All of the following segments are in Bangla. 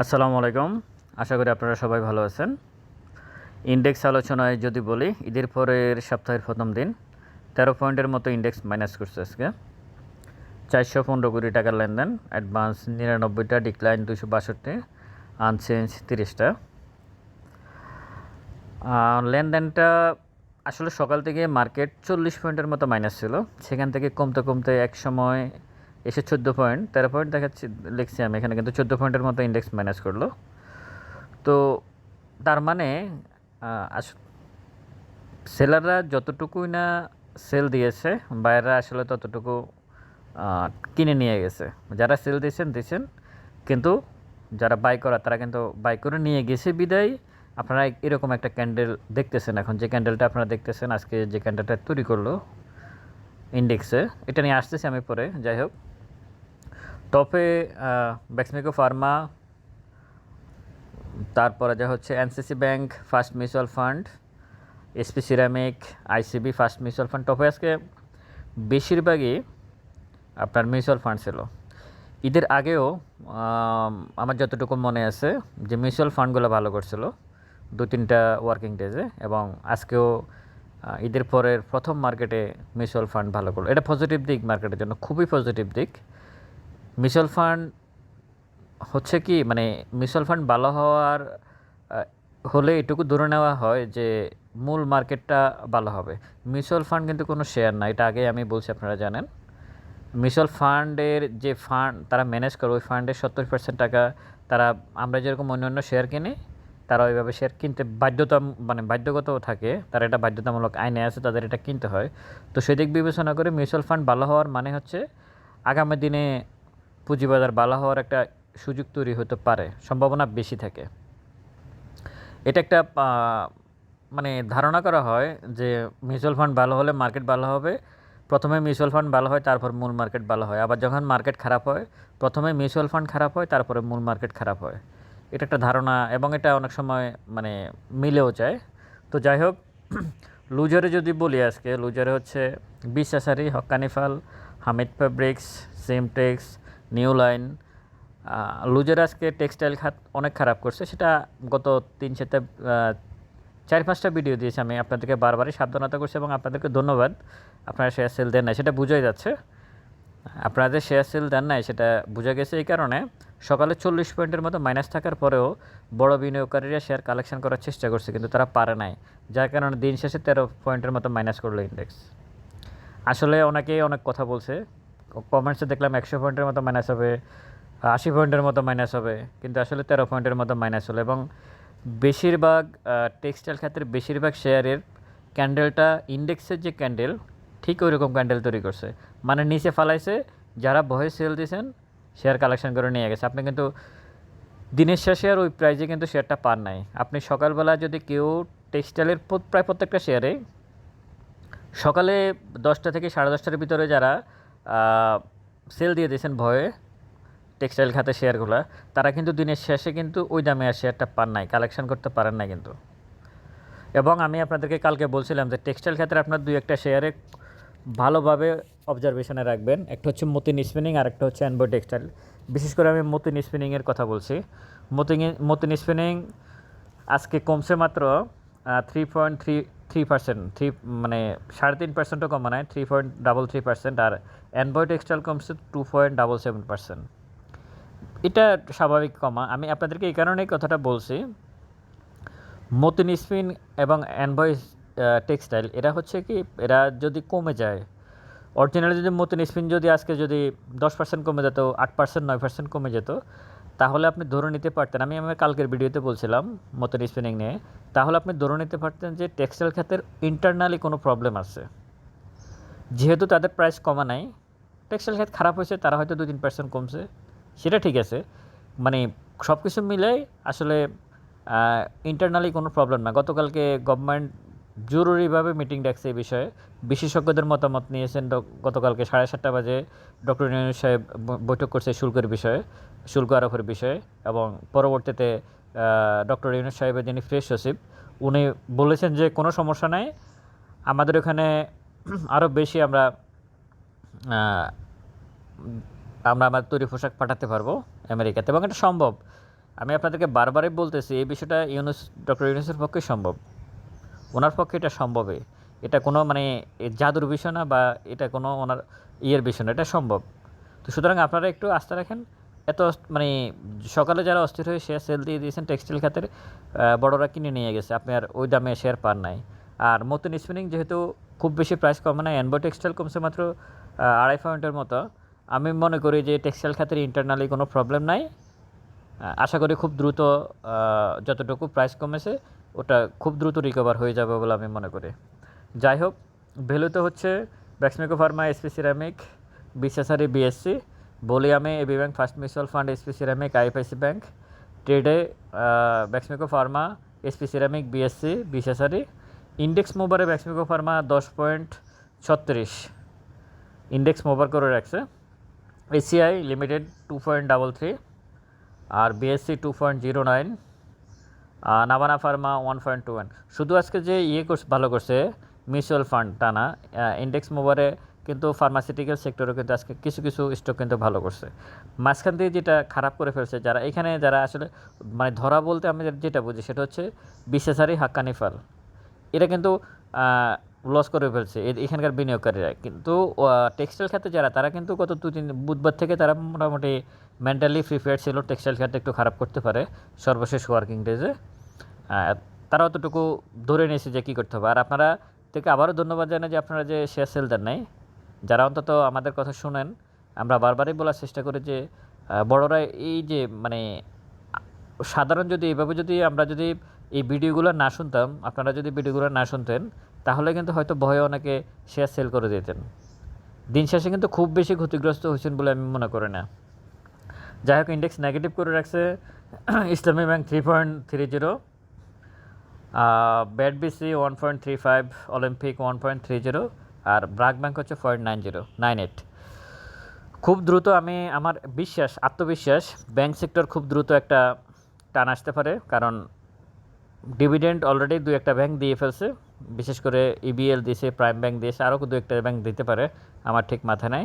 আসসালামু আলাইকুম। আশা করি আপনারা সবাই ভালো আছেন। ইন্ডেক্স আলোচনায় যদি বলি, ঈদের পরের সপ্তাহের প্রথম দিন তেরো পয়েন্টের মতো ইন্ডেক্স মাইনাস করছে আজকে। চারশো পনেরো কোটি টাকার লেনদেন, অ্যাডভান্স নিরানব্বইটা, ডিক্লাইন দুশো বাষট্টি, আনচেঞ্জ তিরিশটা। লেনদেনটা আসলে সকাল থেকে মার্কেট চল্লিশ পয়েন্টের মতো মাইনাস ছিল। সেখান থেকে কমতে কমতে এক সময় এসে চোদ্দ পয়েন্ট তেরো পয়েন্ট দেখাচ্ছি, লিখছি আমি। এখানে কিন্তু চোদ্দ পয়েন্টের মতো ইন্ডেক্স মাইনাস করল। তো তার মানে আস- সেলাররা যতটুকুই না সেল দিয়েছে বাইরেরা আসলে ততটুকু কিনে নিয়ে গেছে। যারা সেল দিয়েছেন দিয়েছেন। কিন্তু যারা বাই করা, তারা কিন্তু বাই করে নিয়ে গেছে বিদায়। আপনারা এরকম একটা ক্যান্ডেল দেখতেছেন এখন। যে ক্যান্ডেলটা আপনারা দেখতেছেন, আজকে যে ক্যান্ডেলটা তৈরি করল ইন্ডেক্সে এটা নিয়ে আসতেছি আমি পরে। যাই হোক। টপে ব্যাক্সমিকো ফার্মা তারপরে যা হচ্ছে NCC bank first mutual fund SP ceramic ICB first mutual fund টপে আজকে বেশিরভাগই আপনার মিউচুয়াল ফান্ড ছিল। ঈদের আগেও আম, আমার যতটুকু মনে আছে যে মিউচুয়াল ফান্ডগুলো ভালো করছিল দু তিনটা ওয়ার্কিং ডেজে এবং আজকেও ঈদের পরের প্রথম মার্কেটে মিউচুয়াল ফান্ড ভালো করল। এটা পজিটিভ দিক মার্কেটের জন্য খুবই পজিটিভ দিক। মিউচুয়াল ফান্ড হচ্ছে কি মানে মিউচুয়াল ফান্ড ভালো হওয়ার হলে এটুকু ধরে নেওয়া হয় যে মূল মার্কেটটা ভালো হবে। মিউচুয়াল ফান্ড কিন্তু কোনো শেয়ার না, এটা আগে আমি বলছি আপনারা জানেন। মিউচুয়াল ফান্ডের যে ফান্ড, তারা ম্যানেজ করে, ওই ফান্ডের সত্তর পার্সেন্ট টাকা তারা, আমরা যেরকম অন্য অন্য শেয়ার কিনি, তারা ওইভাবে শেয়ার কিনতে বাধ্যতা মানে বাধ্যগত থাকে, তারা এটা বাধ্যতামূলক আইনে আছে, তাদের এটা কিনতে হয়। তো সেদিক বিবেচনা করে মিউচুয়াল ফান্ড ভালো হওয়ার মানে হচ্ছে, আগামী দিনে পুঁজিবাজার ভালো হওয়ার একটা সুযোগ তৈরি হতে পারে, সম্ভাবনা বেশি থাকে। এটা একটা মানে ধারণা করা হয় যে মিউচুয়াল ফান্ড ভালো হলে মার্কেট ভালো হবে, প্রথমে মিউচুয়াল ফান্ড ভালো হয়, তারপর মূল মার্কেট ভালো হয়। আবার যখন মার্কেট খারাপ হয়, প্রথমে মিউচুয়াল ফান্ড খারাপ হয়, তারপরে মূল মার্কেট খারাপ হয়। এটা একটা ধারণা এবং এটা অনেক সময় মানে মিলেও যায়। তো যাই হোক, লুজারে যদি বলি আজকে, লুজারে হচ্ছে বিশ্বাসারি হকানিফাল Hamid fabrics, Simtex new line loser আজকে টেক্সটাইল খাত অনেক খারাপ করছে। সেটা গত তিন সাথে চার পাঁচটা ভিডিও দিয়েছি। আমি আপনাদেরকে বারবারই সাবধানতা করছি এবং আপনাদেরকে ধন্যবাদ। আপনারা শেয়ার সেল দেন নাই, সেটা বোঝাই যাচ্ছে। আপনাদের শেয়ার সেল দেন নাই, সেটা বোঝা গেছে এই কারণে সকালে চল্লিশ পয়েন্টের মতো মাইনাস থাকার পরেও বড় বিনিয়োগকারীরা শেয়ার কালেকশন করার চেষ্টা করছে, কিন্তু তারা পারে নাই। যার কারণে দিন শেষে তেরো পয়েন্টের মতো মাইনাস করল ইন্ডেক্স আসলে অনেকেই অনেক কথা বলছে। কমেন্টসে দেখলাম একশো পয়েন্টের মতো মাইনাস হবে, আশি পয়েন্টের মতো মাইনাস হবে, কিন্তু আসলে তেরো পয়েন্টের মতো মাইনাস হলো। এবং বেশিরভাগ টেক্সটাইল খাতের বেশিরভাগ শেয়ারের ক্যান্ডেলটা ইন্ডেক্সের যে ক্যান্ডেল ঠিক ওই রকম ক্যান্ডেল তৈরি করছে। মানে নিচে ফালাইছে, যারা ভয়ে সেল দিয়েছেন শেয়ার কালেকশন করে নিয়ে গেছে। আপনি কিন্তু দিনের শেষে আর ওই প্রাইজে কিন্তু শেয়ারটা পান নাই। আপনি সকালবেলা যদি কেউ টেক্সটাইলের প্রায় প্রত্যেকটা শেয়ারে সকালে দশটা থেকে সাড়ে দশটার ভিতরে যারা সেল দিয়ে দিয়েছেন ভয়ে। টেক্সটাইল খাতে শেয়ারগুলো। তারা কিন্তু দিনের শেষে কিন্তু ওই দামে আর শেয়ারটা পান নাই কালেকশন করতে পারেন না কিন্তু। এবং আমি আপনাদেরকে কালকে বলছিলাম যে টেক্সটাইল খাতের আপনার দুই একটা শেয়ারে ভালোভাবে অবজারভেশনে রাখবেন। একটা হচ্ছে মতিন স্পিনিং আর একটা হচ্ছে অ্যানবো টেক্সটাইল বিশেষ করে আমি মতিন স্পিনিংয়ের কথা বলছি। মতিন মতিন স্পিনিং আজকে কমছে মাত্র three point three three percent three মানে সাড়ে তিন পার্সেন্টও কমে নাই three point double three percent আর অ্যানবয় টেক্সটাইল কমছে two point double seven percent এটা স্বাভাবিক কমা। আমি আপনাদেরকে এই কারণেই কথাটা বলছি, মতিন স্পিন এবং অ্যানভয়েস টেক্সটাইল এরা হচ্ছে কি, এরা যদি কমে যায় অরিজিনালি যদি মতিন স্পিন যদি আজকে যদি দশ পার্সেন্ট কমে যেত, আট পার্সেন্ট নয় পার্সেন্ট কমে যেত তাহলে আপনি ধরে নিতে পারতেন, আমি আমার কালকের ভিডিওতে বলছিলাম মতিন স্পিনিং নিয়ে, তাহলে আপনি ধরে নিতে পারতেন যে টেক্সটাইল খাতের ইন্টারনালি কোনো প্রবলেম আছে। যেহেতু তাদের প্রাইস কমা নাই টেক্সটাইল খাত খারাপ হয়েছে, তারা হয়তো দু তিন পার্সেন্ট কমছে, সেটা ঠিক আছে। মানে সব কিছু মিলে আসলে ইন্টারনালি কোনো প্রবলেম না। গতকালকে গভর্নমেন্ট জরুরিভাবে মিটিং ডাকছে এই বিষয়ে। বিশেষজ্ঞদের মতামত নিয়েছেন গতকালকে সাড়ে সাতটা বাজে ডক্টর ইউনুস সাহেব বৈঠক করছে শুল্কের বিষয়ে। শুল্ক আরোপের বিষয়ে এবং পরবর্তীতে ডক্টর ইউনুস সাহেবের যিনি ফ্রেশ সচিব, উনি বলেছেন যে কোনো সমস্যা নাই। আমাদের ওখানে আরও বেশি আমরা আমরা আমার তৈরি পোশাক পাঠাতে পারব আমেরিকাতে এবং এটা সম্ভব। আমি আপনাদেরকে বারবারই বলতেছি, এই বিষয়টা ইউনুস, ডক্টর ইউনুসের পক্ষে সম্ভব। ওনার পক্ষে এটা সম্ভবে এটা কোনো মানে জাদুর বিষয় না বা এটা কোনো ওনার ইয়ের বিষয় না, এটা সম্ভব। তো সুতরাং আপনারা একটু আস্থা রাখেন এত মানে সকালে যারা অস্থির হয়ে শেয়ার সেল দিয়ে দিয়েছেন টেক্সটাইল খাতের বড়রা কিনে নিয়ে গেছে। আপনি আর ওই দামে শেয়ার পান নাই। আর মতন স্পিনিং যেহেতু খুব বেশি প্রাইস কমে না অ্যানবো টেক্সটাইল কমছে মাত্র আড়াই পয়েন্টের মতো। আমি মনে করি যে টেক্সটাইল খাতের ইন্টারনালি কোনো প্রবলেম নাই। আশা করি খুব দ্রুত যতটুকু প্রাইস কমেছে, ওটা খুব দ্রুত রিকভার হয়ে যাবে বলে আমি মনে করি। যাই হোক ভ্যালুতে হচ্ছে ব্যাক্সমিকো ফার্মা এসপি সিরামিক বিশেষারি BSC বলিয়ামে AB bank, first mutual fund SP ceramic IFIC bank, ট্রেডে Beximco pharma SP ceramic BSC বিশেষারি index মোবারে ব্যাক্সমিকো ফার্মা দশ পয়েন্ট ছত্রিশ। ইন্ডেক্স মোবার করে রাখছে। ACI limited two point double three আর BSC two point zero nine Navana pharma one point two one. শুধু আজকে যে ইয়ে করছে, ভালো করছে, মিউচুয়াল ফান্ড টানা ইন্ডেক্স মোবারে কিন্তু ফার্মাসিউটিক্যাল সেক্টরও কিন্তু আজকে কিছু কিছু স্টক কিন্তু ভালো করছে। মাঝখান দিয়ে যেটা খারাপ করে ফেলছে, যারা এখানে যারা আসলে মানে ধরা বলতে আমি যেটা বুঝি সেটা হচ্ছে বিশেষারি হাক্কানি ফাল। এটা কিন্তু লস করে ফেলছে এখানকার বিনিয়োগকারীরা। কিন্তু টেক্সটাইল খাতে যারা, তারা কিন্তু গত দু তিন বুধবার থেকে তারা মোটামুটি মেন্টালি প্রিপেয়ার ছিল টেক্সটাইল খাতে একটু খারাপ করতে পারে সর্বশেষ ওয়ার্কিং ডেজে তারা অতটুকু ধরে নিয়েছে যে কী করতে হবে। আর আপনারা থেকে আবারও ধন্যবাদ জানাই যে আপনারা যে শেয়ার সেল দেন নাই যারা অন্তত আমাদের কথা শুনেন, আমরা বারবারই বলার চেষ্টা করি যে বড়রা এই যে মানে সাধারণ যদি এইভাবে যদি আমরা যদি এই ভিডিওগুলো না শুনতাম, আপনারা যদি ভিডিওগুলো না শুনতেন, তাহলে কিন্তু হয়তো ভয়ে অনেকে শেয়ার সেল করে দিতেন। দিন শেষে কিন্তু খুব বেশি ক্ষতিগ্রস্ত হয়েছেন বলে আমি মনে করি না। যাই হোক ইন্ডেক্স নেগেটিভ করে রাখছে, Islami bank three point three zero BAT BC one point three five Olympic one point three zero আর ব্রাক ব্যাংক হচ্ছে point nine zero, nine eight. খুব দ্রুত আমি আমার বিশ্বাস, আত্মবিশ্বাস, ব্যাংক সেক্টর খুব দ্রুত একটা টান আসতে পারে, কারণ ডিভিডেন্ড অলরেডি দু একটা ব্যাংক দিয়ে ফেলছে, বিশেষ করে ইবিএল দিয়েছে, প্রাইম ব্যাংক দিয়েছে, আরও দু একটা ব্যাংক দিতে পারে, আমার ঠিক মাথা নাই।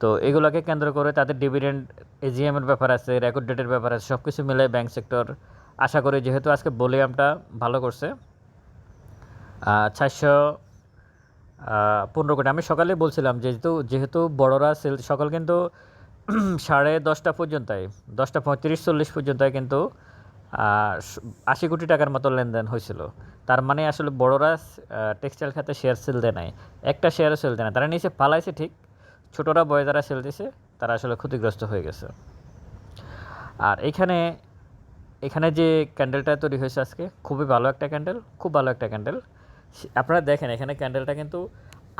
তো এগুলোকে কেন্দ্র করে তাদের ডিভিডেন্ড এজিএমের ব্যাপার আছে রেকর্ড ডেটের ব্যাপার আছে সব কিছু মিলে ব্যাংক সেক্টর, আশা করি যেহেতু আজকে ভলিউমটা ভালো করছে চারশো পনেরো কোটি আমি সকালে বলছিলাম যেহেতু যেহেতু বড়রা সেল, সকাল কিন্তু সাড়ে দশটা পর্যন্তই দশটা পঁয়ত্রিশ চল্লিশ পর্যন্ত কিন্তু আশি কোটি টাকার মতো লেনদেন হয়েছিল। তার মানে আসলে বড়রা টেক্সটাইল খাতে শেয়ার সেল দেয় নাই। একটা শেয়ারও সেল দেয় না তারা নিচে পালাইছে ঠিক। ছোটরা বয়ে যারা সেল দিছে। তারা আসলে ক্ষতিগ্রস্ত হয়ে গেছে। আর এখানে এখানে যে ক্যান্ডেলটা তৈরি হয়েছে আজকে, খুবই ভালো একটা ক্যান্ডেল খুব ভালো একটা ক্যান্ডেল আপনারা দেখেন, এখানে ক্যান্ডেলটা কিন্তু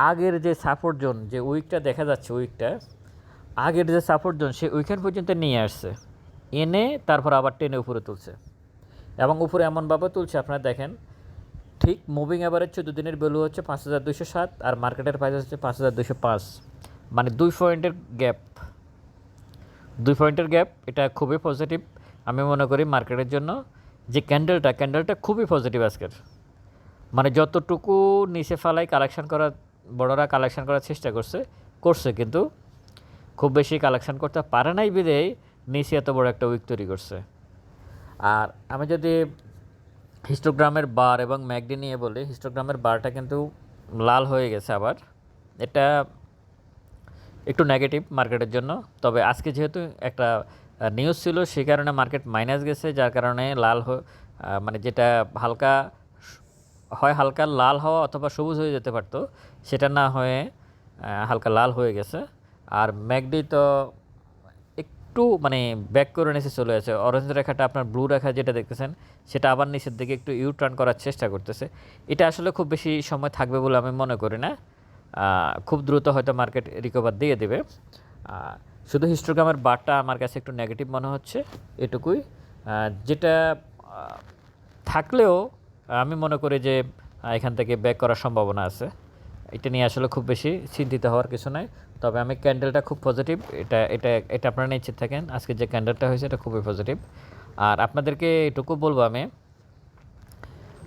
আগের যে সাপোর্ট জোন যে উইকটা দেখা যাচ্ছে উইকটা আগের যে সাপোর্ট জোন সে উইকেন্ড পর্যন্ত নিয়ে আসছে। এনে তারপর আবার টেনে উপরে তুলছে। এবং উপরে এমনভাবে তুলছে, আপনারা দেখেন, ঠিক মুভিং অ্যাভারেজ চোদ্দ দিনের ভ্যালু হচ্ছে পাঁচ হাজার দুশো সাত আর মার্কেটের প্রাইস হচ্ছে পাঁচ হাজার দুশো পাঁচ। মানে দুই পয়েন্টের গ্যাপ দুই পয়েন্টের গ্যাপ এটা খুবই পজিটিভ আমি মনে করি মার্কেটের জন্য যে ক্যান্ডেলটা ক্যান্ডেলটা খুবই পজিটিভ আজকের। মানে যতটুকু নিচে ফালাই কালেকশন করার, বড়রা কালেকশন করার চেষ্টা করছে করছে কিন্তু খুব বেশি কালেকশন করতে পারে নাই বিধেই নিচে এত বড় একটা উইক তৈরি করছে। আর আমি যদি হিস্টোগ্রামের বার এবং ম্যাকডি নিয়ে বলি হিস্টোগ্রামের বারটা কিন্তু লাল হয়ে গেছে আবার। এটা একটু নেগেটিভ মার্কেটের জন্য, তবে আজকে যেহেতু একটা নিউজ ছিল, সেই কারণে মার্কেট মাইনাস গেছে, যার কারণে লাল মানে যেটা হালকা হয় হালকা লাল হওয়া অথবা সবুজ হয়ে যেতে পারতো। সেটা না হয়ে হালকা লাল হয়ে গেছে। আর ম্যাকডি তো একটু মানে ব্যাক করে নিচে চলে আছে অরেঞ্জ রেখাটা আপনার ব্লু রেখা যেটা দেখতেছেন, সেটা আবার নিচের দিকে একটু ইউ টার্ন করার চেষ্টা করতেছে। এটা আসলে খুব বেশি সময় থাকবে বলে আমি মনে করি না। খুব দ্রুত হয়তো মার্কেট রিকভার দিয়ে দেবে। শুধু হিস্টোগ্রামের বারটা আমার কাছে একটু নেগেটিভ মনে হচ্ছে, এটুকুই। যেটা থাকলেও আমি মনে করি যে এখান থেকে ব্যাক করার সম্ভাবনা আছে। এটা নিয়ে আসলে খুব বেশি চিন্তিত হওয়ার কিছু নাই। তবে আমি ক্যান্ডেলটা খুব পজিটিভ এটা এটা এটা আপনারা নিশ্চিত থাকেন। আজকে যে ক্যান্ডেলটা হয়েছে, এটা খুবই পজিটিভ আর আপনাদেরকে এটুকু বলব আমি,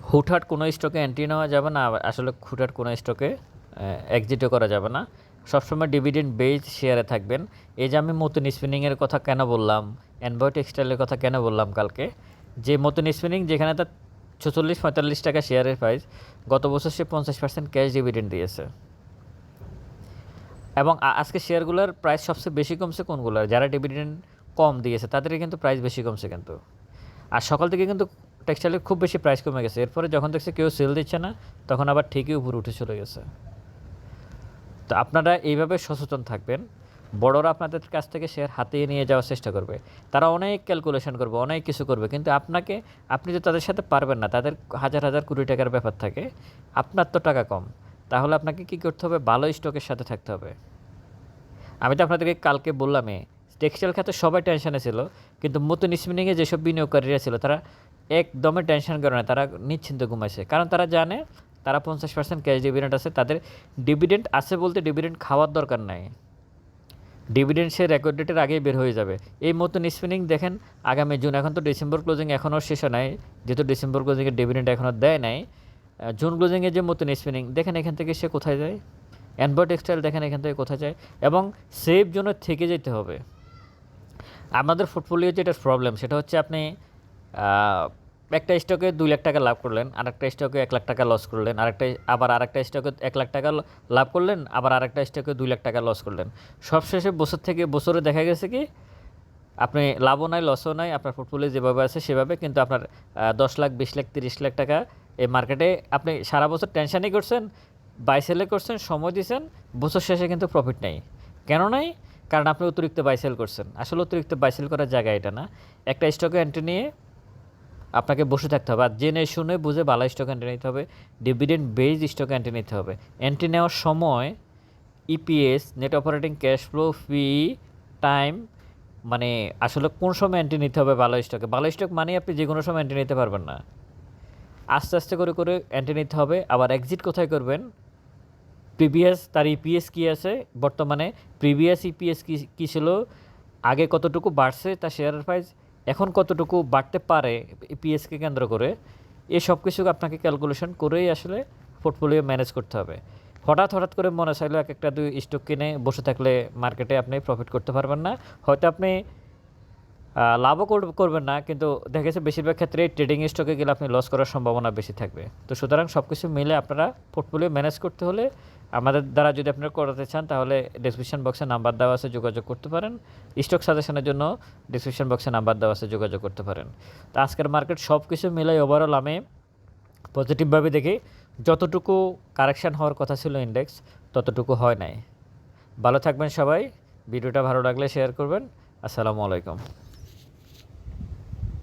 হুটহাট কোনো স্টকে এন্ট্রি নেওয়া যাবে না আসলে হুটহাট কোনো স্টকে এক্সিটও করা যাবে না। সবসময় ডিভিডেন্ড বেজ শেয়ারে থাকবেন। এই যে আমি মতন স্পিনিংয়ের কথা কেন বললাম অ্যানবয় টেক্সটাইলের কথা কেন বললাম কালকে? যে মতন স্পিনিং যেখানে তার ছেচল্লিশ পঁয়তাল্লিশ টাকা শেয়ারের প্রাইস গত বছর সে পঞ্চাশ পার্সেন্ট ক্যাশ ডিভিডেন্ড দিয়েছে। এবং আজকে শেয়ারগুলোর প্রাইস সবচেয়ে বেশি কমছে কোনগুলোর যারা ডিভিডেন্ড কম দিয়েছে তাদেরকে কিন্তু প্রাইস বেশি কমছে কিন্তু। আর সকাল থেকে কিন্তু টেক্সটাইলের খুব বেশি প্রাইস কমে গেছে। এরপরে যখন দেখছে কেউ সেল দিচ্ছে না, তখন আবার ঠিকই উপরে উঠে চলে গেছে। তো আপনারা এইভাবে সচেতন থাকবেন। বড়রা আপনাদের কাছ থেকে শেয়ার হাতিয়ে নিয়ে যাওয়ার চেষ্টা করবে। তারা অনেক ক্যালকুলেশন করবে, অনেক কিছু করবে, কিন্তু আপনাকে, আপনি তো তাদের সাথে পারবেন না, তাদের হাজার হাজার কোটি টাকার ব্যাপার থাকে, আপনার তো টাকা কম। তাহলে আপনাকে কী করতে হবে? ভালো স্টকের সাথে থাকতে হবে। আমি তো আপনাদেরকে কালকে বললামই টেক্সটাইল খাতে সবাই টেনশনে ছিল, কিন্তু মতন স্পিনিংয়ে যেসব বিনিয়োগকারীরা ছিল, তারা একদমই টেনশন করে না তারা নিশ্চিন্ত ঘুমাইছে। কারণ তারা জানে, তারা পঞ্চাশ পার্সেন্ট ক্যাশ ডিভিডেন্ট আছে, তাদের ডিভিডেন্ট আছে বলতে ডিভিডেন্ট খাওয়ার দরকার নাই। ডিভিডেন্ড সে রেকর্ড ডেটের আগেই বের হয়ে যাবে। এই মতন স্পিনিং দেখেন, আগামী জুন এখন তো ডিসেম্বর ক্লোজিং এখনও শেষ নাই। যেহেতু ডিসেম্বর ক্লোজিংয়ের ডিভিডেন্ড এখনও দেয় নাই। জুন ক্লোজিংয়ে যে মতন স্পিনিং দেখেন এখান থেকে সে কোথায় যায়? অ্যানবয় টেক্সটাইল দেখেন এখান থেকে কোথায় যায়? এবং সেফ জোনে থেকে যেতে হবে। আমাদের পোর্টফোলিও যেটা প্রবলেম সেটা হচ্ছে আপনি একটা স্টকে দুই লাখ টাকা লাভ করলেন, আরেকটা স্টকে এক লাখ টাকা লস করলেন, আরেকটা, আবার আরেকটা স্টকে এক লাখ টাকা লাভ করলেন, আবার আরেকটা স্টকে দুই লাখ টাকা লস করলেন। সবশেষে বছর থেকে বছরে দেখা গেছে কি, আপনি লাভও নাই লসও নাই, আপনার পোর্টফোলিও যেভাবে আছে সেভাবে, কিন্তু আপনার দশ লাখ, বিশ লাখ, তিরিশ লাখ টাকা এই মার্কেটে আপনি সারা বছর টেনশানই করছেন বাই সেলে করছেন, সময় দিয়েছেন বছর শেষে কিন্তু প্রফিট নেই। কেন নাই? কারণ আপনি অতিরিক্ত বাইসেল করছেন। আসলে অতিরিক্ত বাইসেল করার জায়গা এটা না। একটা স্টকে এন্ট্রি নিয়ে আপনাকে বসে থাকতে হবে। আর জেনে শুনে বুঝে ভালো স্টক এন্ট্রি নিতে হবে ডিভিডেন্ড বেজ স্টক এন্ট্রি নিতে হবে। এন্ট্রি নেওয়ার সময় EPS net operating cash flow ফি টাইম মানে আসলে কোন সময় এন্ট্রি নিতে হবে ভালো স্টকে ভালো স্টক মানে আপনি যে কোনো সময় এন্ট্রি নিতে পারবেন না। আস্তে আস্তে করে করে এন্ট্রি নিতে হবে। আবার এক্সিট কোথায় করবেন? প্রিভিয়াস তার ইপিএস কী আছে? বর্তমানে প্রিভিয়াস ইপিএস কী কী ছিল? আগে কতটুকু বাড়ছে? তার শেয়ারের প্রাইস এখন কতটুকু বাড়তে পারে ইপিএসকে কেন্দ্র করে এই সব কিছু আপনাকে ক্যালকুলেশন করেই আসলে পোর্টফোলিও ম্যানেজ করতে হবে। হঠাৎ হঠাৎ করে মনে চাইলো এক একটা দুই স্টক কিনে বসে থাকলে মার্কেটে আপনি প্রফিট করতে পারবেন না। হয়তো আপনি লাভও করব- করবেন না, কিন্তু দেখা গেছে বেশিরভাগ ক্ষেত্রে ট্রেডিং স্টকে গেলে আপনি লস করার সম্ভাবনা বেশি থাকবে। তো সুতরাং সব কিছু মিলে আপনারা পোর্টফোলিও ম্যানেজ করতে হলে আমাদের দ্বারা যদি আপনারা করাতে চান, তাহলে ডিসক্রিপশন বক্সে নাম্বার দেওয়া আছে, যোগাযোগ করতে পারেন। স্টক সাজেশনের জন্য ডিসক্রিপশন বক্সে নাম্বার দেওয়া আছে, যোগাযোগ করতে পারেন। তো আজকের মার্কেট সব কিছু মিলাই ওভারঅল আমি পজিটিভভাবে দেখি। যতটুকু কারেকশান হওয়ার কথা ছিল ইন্ডেক্স ততটুকু হয় নাই। ভালো থাকবেন সবাই। ভিডিওটা ভালো লাগলে শেয়ার করবেন। আসসালামু আলাইকুম।